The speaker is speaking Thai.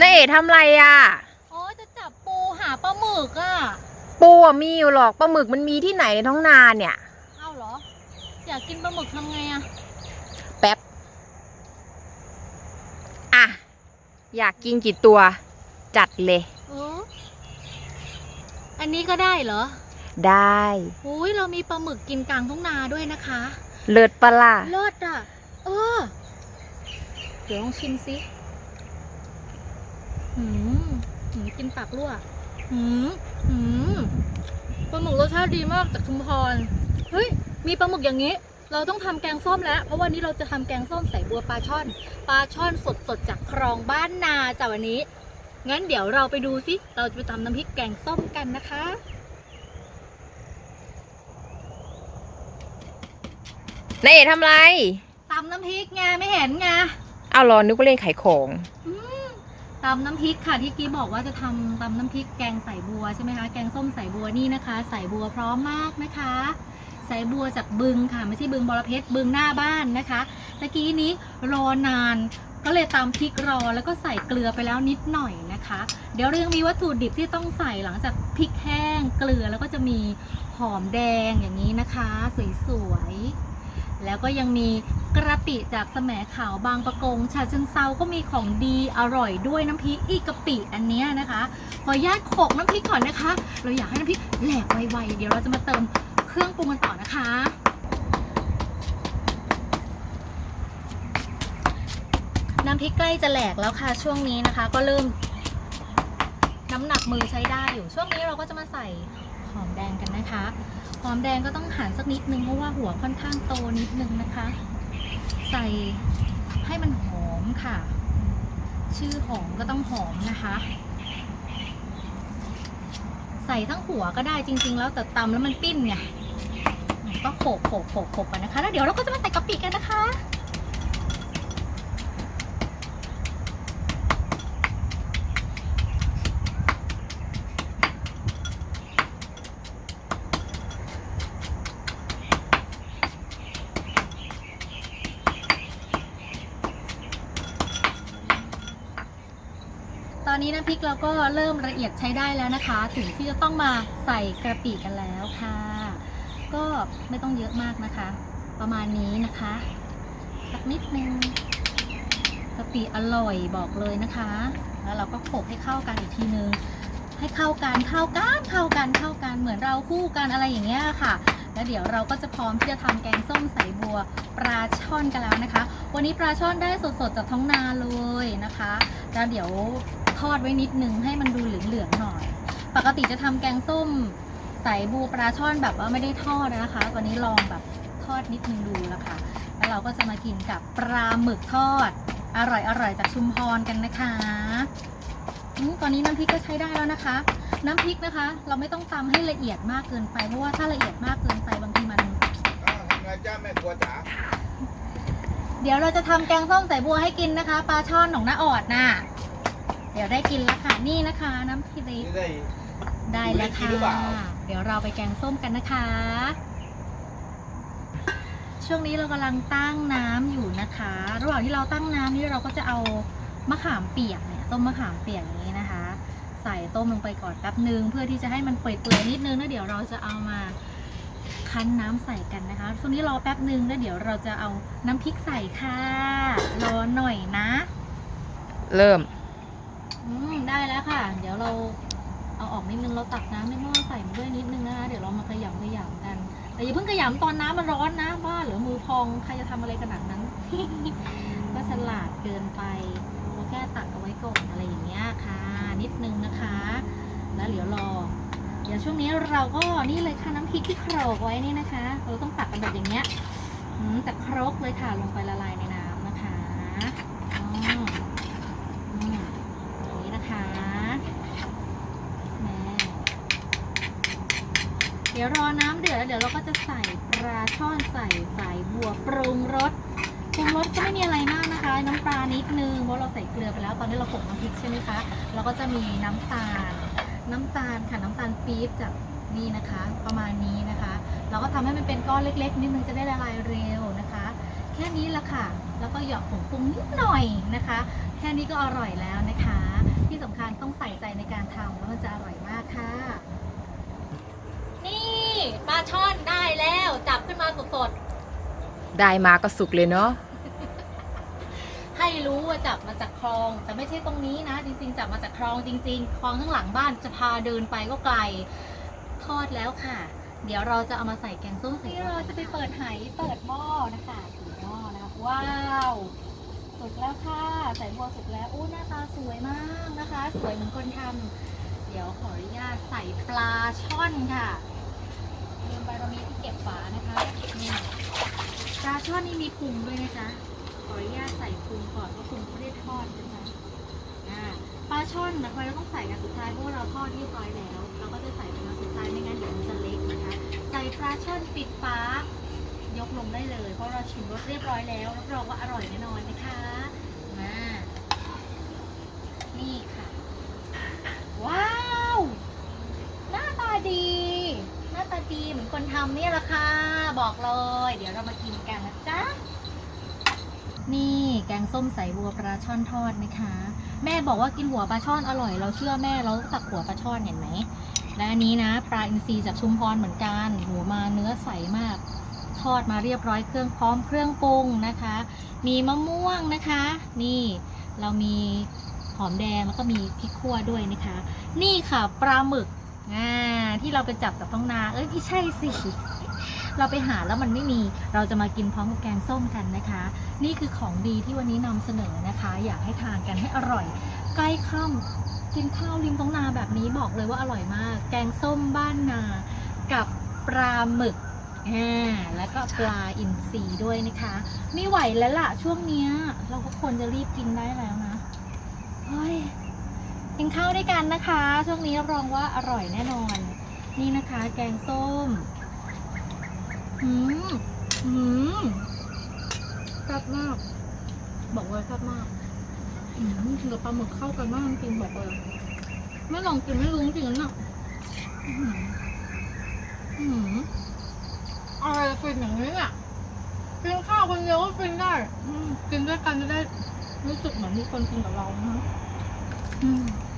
นายเอ๋ทำไรอะ โอ้ยจะจับปูหาปลาหมึกอะ ปูอะมีอยู่หรอกปลาหมึกมันมีที่ไหนในท้องนาเนี่ย เอ้าเหรอ อยากกินปลาหมึกทำไงอะ แป๊บ อะ อยากกินกี่ตัว จัดเลย เออ อันนี้ก็ได้เหรอได้ อุ้ยเรามีปลาหมึกกินกลางทุ่งนาด้วยนะคะ เลิศปะล่ะ เลิศอะ เออ เดี๋ยวลองชิมสิ หืมหืมกินปากรั่วหืมหืมปลาหมึกรสชาติดีมากจากชุมพร เฮ้ย มีปลาหมึกอย่างนี้ เราต้องทำแกงส้มแล้ว เพราะวันนี้เราจะทำแกงส้มใส่บัวปลาช่อน ปลาช่อนสดสดๆจากคลองบ้านนาจ้ะวันนี้ งั้นเดี๋ยวเราไปดูสิ เราจะไปทำน้ำพริกแกงส้มกันนะคะนายเอ๋ทำไรตำน้ำพริกไงไม่เห็นไงเอาเหรอนึกว่าเล่นขายของ ตำน้ำพริกค่ะที่กี้บอกว่าจะทำตำน้ำพริกแกงใส่บัวใช่ไหมคะแกงส้มใส่บัวนี่นะคะ ใส่บัวพร้อมมากนะคะใส่บัวจากบึงค่ะไม่ใช่บึงบอระเพชรบึงหน้าบ้านนะคะตะกี้นี้รอนานก็เลยตำพริกรอแล้วก็ใส่เกลือไปแล้วนิดหน่อยนะคะ เดี๋ยวเรายังมีวัตถุดิบที่ต้องใส่หลังจากพริกแห้งเกลือแล้วก็จะมีหอมแดงอย่างนี้นะคะ สวยๆแล้วก็ยังมี กระปิจากแสมขาวบางประกงฉะเชิงเซาก็มีของดีอร่อยด้วยน้ำพริกอีกะปิอันเนี้ยนะคะ ขออนุญาตโขกน้ำพริกก่อนนะคะ เราอยากให้น้ำพริกแหลกไวๆเดี๋ยวเราจะมาเติมเครื่องปรุงกันต่อนะคะน้ำพริกใกล้จะแหลกแล้วค่ะช่วงนี้นะคะ ก็เริ่มน้ำหนักมือใช้ได้อยู่ช่วงนี้เราก็จะมาใส่หอมแดงกันนะคะ หอมแดงก็ต้องหั่นสักนิดนึงเพราะว่าหัวค่อนข้างโตนิดนึงนะคะ ใส่ให้มันหอมค่ะ ชื่อหอมก็ต้องหอมนะคะ ใส่ทั้งหัวก็ได้จริง ๆ แล้วแต่ตำแล้วมันปิ้นไงก็โขกโขกโขกโขกไปนะคะ แล้วเดี๋ยวเราก็จะมาใส่กะปิกันนะคะ นี้น้ำพริกเราก็เริ่มละเอียดใช้ได้แล้วนะคะ ถึงที่จะต้องมาใส่กระปิกันแล้วค่ะ ก็ไม่ต้องเยอะมากนะคะ ประมาณนี้นะคะสักนิดนึงกะปิอร่อยบอกเลยนะคะ แล้วเราก็โขกให้เข้ากันอีกทีนึง ให้เข้ากันเข้ากันเข้ากันเข้ากันเหมือนเราคู่กันอะไรอย่างเงี้ยค่ะ แล้วเดี๋ยวเราก็จะพร้อมที่จะทำแกงส้มใส่บัวปลาช่อนกันแล้วนะคะ วันนี้ปลาช่อนได้สดๆจากท้องนาเลยนะคะ แล้วเดี๋ยว อดไว้นิดนึงให้มันดูเหลืองๆหน่อย ปกติจะทำแกงส้มใส่บัวปลาช่อนแบบว่าไม่ได้ทอดนะคะ วันนี้ลองแบบทอดนิดนึงดูแล้วค่ะ แล้วเราก็จะมากินกับปลาหมึกทอด อร่อยๆจากชุมพรกันนะคะอมตอนนี้น้ำพริกก็ใช้ได้แล้วนะคะ น้ำพริกนะคะ เราไม่ต้องตำให้ละเอียดมากเกินไป เพราะว่าถ้าละเอียดมากเกินไปบางทีมันอ้าวทำไงจ้าแม่ครัวจ๋าเดี๋ยวเราจะทำแกงส้มใส่บัวให้กินนะคะ ปลาช่อนของน้าออดน่ะ เดี๋ยวได้กินแล้วค่ะ นี่นะคะ น้ำพริกนี่ได้ได้แล้วกิค่ะนหรือเปล่าเดี๋ยวเราไปแกงส้มกันนะคะ ช่วงนี้เรากำลังตั้งน้ำอยู่นะคะ ระหว่างที่เราตั้งน้ำนี้เราก็จะเอามะขามเปียกเนี่ยต้มมะขามเปียกอย่างนี้นะคะ ใส่ต้มลงไปก่อนแป๊บนึง เพื่อที่จะให้มันเปื่อยๆนิดนึงแล้วเดี๋ยวเราจะเอามาคั้นน้ำใส่กันนะคะช่วงนี้รอแป๊บนึงแล้วเดี๋ยวเราจะเอาน้ำพริกใส่ค่ะ รอหน่อยนะ เริ่ม อืมได้แล้วค่ะ เดี๋ยวเราเอาออกนิดนึงเราตักน้ำในหม้อใส่มาด้วยนิดนึงนะคะ เดี๋ยวเรามาขยำขยำกัน แต่อย่าเพิ่งขยำตอนน้ำมันร้อนนะบ้าเหรือมือพองใครจะทำอะไรขนาดนั้น ก็ฉลาดเกินไปเราแค่ตักเอาไว้ก่อนอะไรอย่างเงี้ยค่ะ นิดนึงนะคะ แล้วเดี๋ยวรอ เดี๋ยวช่วงนี้เราก็นี่เลยค่ะน้ำพริกที่โขลกไว้นี่นะคะ เราต้องตักกันแบบอย่างเงี้ยจากครกเลยค่ะลงไปละลายในน้ำนะคะอ๋ออืมอย่างนี้นะคะแม่ เดี๋ยวรอน้ำเดือดแล้วเดี๋ยวเราก็จะใส่ปลาช่อนใส่สายบัวปรุงรสปรุงรสก็ไม่มีอะไรมากนะคะ น้ำปลานิดนึงเพราะเราใส่เกลือไปแล้ว ตอนนี้เราโขลกน้ำพริกใช่ไหมคะเราก็จะมีน้ำตาล น้ำตาลค่ะน้ำตาลปี๊บจากนี่นะคะ ประมาณนี้นะคะ เราก็ทำให้มันเป็นก้อนเล็ก ๆ นิดนึงจะได้ละลายเร็วนะคะ แค่นี้ละค่ะ แล้วก็หยอกผงปรุงนิดหน่อยนะคะ แค่นี้ก็อร่อยแล้วนะคะ สำคัญต้องใส่ใจในการทำแล้วมันจะอร่อยมากค่ะ นี่ปลาช่อนได้แล้ว จับขึ้นมาสดได้มาก็สุกเลยเนาะๆ ให้รู้ว่าจับมาจากคลอง แต่ไม่ใช่ตรงนี้นะ จริง ๆ จับมาจากคลองจริง ๆ คลองข้างหลังบ้านจะพาเดินไปก็ไกล ทอดแล้วค่ะ เดี๋ยวเราจะเอามาใส่แกงส้มใส่นี่เราจะไปเปิดไหเปิดหม้อนะคะถือหม้อนะคะ ว้าวสุกแล้วค่ะ ใส่บัวสุกแล้วอู้หน้าตาสวยมากนะคะ สวยเหมือนคนทำเดี๋ยวขออนุญาตใส่ปลาช่อนค่ะ ลืมไปเรามีที่เก็บฝานะคะนี่ปลาช่อนนี่มีพุงด้วยนะจ๊ะขออนุญาตใส่พุงก่อนเพราะพุงเขาเรียกทอดนะจ๊ะอ่าปลาช่อนนะทำไมเราต้องใส่กันสุดท้ายเพราะว่าเราทอดเรียบร้อยแล้ว เราก็จะใส่เป็นอันสุดท้ายไม่งั้นเดี๋ยวมันจะเล็กนะคะ ใส่ปลาช่อนปิดฝายกลงได้เลย เพราะเราชิมรสเรียบร้อยแล้วรับรองว่าอร่อยแน่นอนนะคะมานี่ค่ะ ว้าว หน้าตาดี หน้าตาดีเหมือนคนทำเนี่ยแหละค่ะ บอกเลย เดี๋ยวเรามากินกันนะจ๊ะ นี่แกงส้มใส่บัวปลาช่อนทอดนะคะ แม่บอกว่ากินหัวปลาช่อนอร่อย เราเชื่อแม่เราตักหัวปลาช่อนเห็นไหมและอันนี้นะปลาอินทรีจากชุมพรเหมือนกันหัวมาเนื้อใสมาก ทอดมาเรียบร้อยเครื่องพร้อมเครื่องปรุงนะคะ มีมะม่วงนะคะ นี่เรามีหอมแดงแล้วก็มีพริกขั่วด้วยนะคะ นี่ค่ะปลาหมึก อ่าที่เราไปจับจากท้องนา เอ้ยไม่ใช่สิ เราไปหาแล้วมันไม่มี เราจะมากินพร้อมกับแกงส้มกันนะคะ นี่คือของดีที่วันนี้นำเสนอนะคะ อยากให้ทานกันให้อร่อย ใกล้ค่ำกินข้าวริมท้องนาแบบนี้บอกเลยว่าอร่อยมาก แกงส้มบ้านนา กับปลาหมึกอ่าแล้วก็ปลาอินทรีด้วยนะคะไม่ไหวแล้วล่ะช่วงเนี้ย เราก็ควรจะรีบกินได้แล้วนะเฮ้ย กินข้าวด้วยกันนะคะ ช่วงนี้รับรองว่าอร่อยแน่นอน นี่นะคะ แกงส้มอืมอืมแซ่บมาก บอกเลยแซ่บมากอืมกินกับปลาหมึกเข้ากันมากจริงบอกเลยไม่ลองกินไม่รู้จริงนะอืมอืมอะไรฟินอย่างนี้เนี่ยกินข้าวคนเดียวก็ฟินได้ กินด้วยกันจะได้รู้สึกเหมือนมีคนกินกับเรานะ อืม